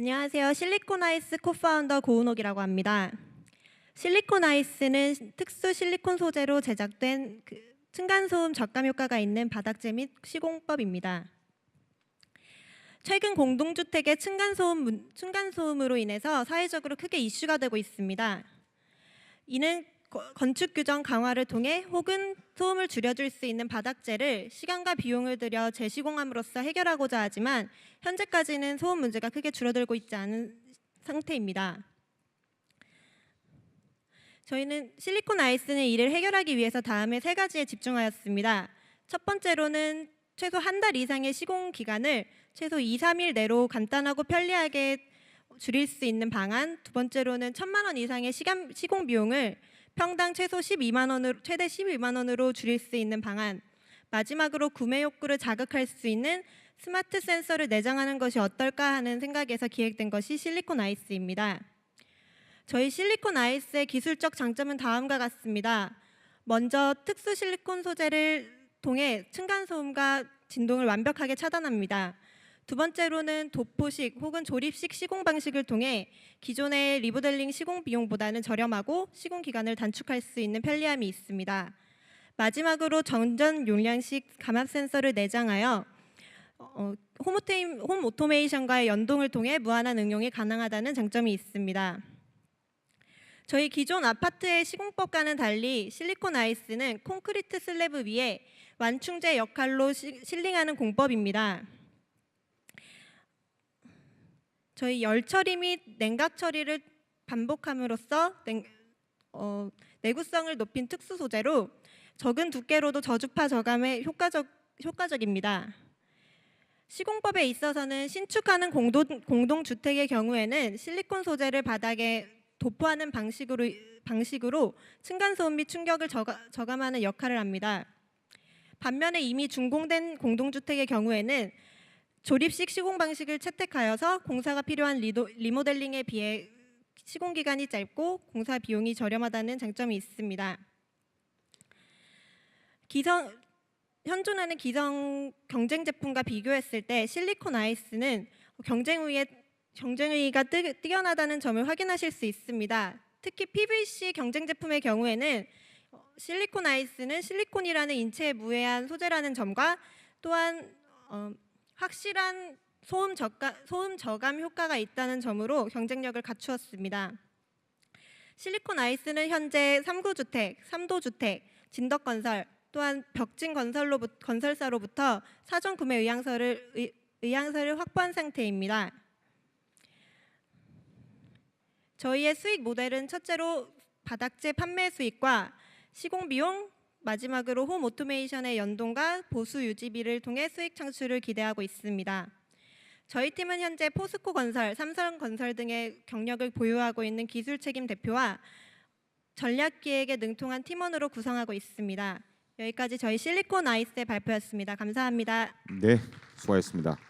안녕하세요. 실리콘아이스 코파운더 고은옥이라고 합니다. 실리콘아이스는 특수 실리콘 소재로 제작된 그 층간소음 적감 효과가 있는 바닥재 및 시공법입니다. 최근 공동주택의 층간소음, 문- 층간소음으로 인해서 사회적으로 크게 이슈가 되고 있습니다. 이는 거- 건축 규정 강화를 통해 혹은 소음을 줄여줄 수 있는 바닥재를 시간과 비용을 들여 재시공함으로써 해결하고자 하지만 현재까지는 소음 문제가 크게 줄어들고 있지 않은 상태입니다. 저희는 실리콘 아이스는 이를 해결하기 위해서 다음에 세 가지에 집중하였습니다. 첫 번째로는 최소 한 달 이상의 시공 기간을 최소 2, 3일 내로 간단하고 편리하게 줄일 수 있는 방안. 두 번째로는 천만 원 이상의 시간 시공 비용을 평당 최소 12만 원으로 최대 12만 원으로 줄일 수 있는 방안. 마지막으로 구매 욕구를 자극할 수 있는 스마트 센서를 내장하는 것이 어떨까 하는 생각에서 기획된 것이 실리콘 아이스입니다. 저희 실리콘 아이스의 기술적 장점은 다음과 같습니다. 먼저 특수 실리콘 소재를 통해 층간 소음과 진동을 완벽하게 차단합니다. 두 번째로는 도포식 혹은 조립식 시공 방식을 통해 기존의 리모델링 시공 비용보다는 저렴하고 시공 기간을 단축할 수 있는 편리함이 있습니다. 마지막으로 전전 용량식 감압 센서를 내장하여 어, 홈, 오토메이, 홈 오토메이션과의 연동을 통해 무한한 응용이 가능하다는 장점이 있습니다. 저희 기존 아파트의 시공법과는 달리 실리콘 아이스는 콘크리트 슬래브 위에 완충제 역할로 시- 실링하는 공법입니다. 저희 열 처리 및 냉각 처리를 반복함으로써 냉, 어, 내구성을 높인 특수 소재로 적은 두께로도 저주파 저감에 효과적, 효과적입니다. 시공법에 있어서는 신축하는 공동, 공동주택의 경우에는 실리콘 소재를 바닥에 도포하는 방식으로, 방식으로 층간소음 및 충격을 저가, 저감하는 역할을 합니다. 반면에 이미 준공된 공동주택의 경우에는 조립식 시공 방식을 채택하여서 공사가 필요한 리도, 리모델링에 비해 시공 기간이 짧고 공사 비용이 저렴하다는 장점이 있습니다. 기성 현존하는 기성 경쟁 제품과 비교했을 때 실리콘 아이스는 경쟁 우위에 경쟁 우위가 뜨, 뛰어나다는 점을 확인하실 수 있습니다. 특히 PVC 경쟁 제품의 경우에는 어, 실리콘 아이스는 실리콘이라는 인체에 무해한 소재라는 점과 또한 어, 확실한 소음 저감, 소음 저감 효과가 있다는 점으로 경쟁력을 갖추었습니다. 실리콘 아이스는 현재 3구 주택, 3도 주택, 진덕 건설 또한 벽진 건설로 건설사로부터 사전 구매 의향서를 의, 의향서를 확보한 상태입니다. 저희의 수익 모델은 첫째로 바닥재 판매 수익과 시공 비용, 마지막으로 홈 오토메이션의 연동과 보수 유지비를 통해 수익 창출을 기대하고 있습니다. 저희 팀은 현재 포스코 건설, 삼성 건설 등의 경력을 보유하고 있는 기술 책임 대표와 전략 기획에 능통한 팀원으로 구성하고 있습니다. 여기까지 저희 실리콘 아이스의 발표였습니다. 감사합니다. 네, 수고하셨습니다.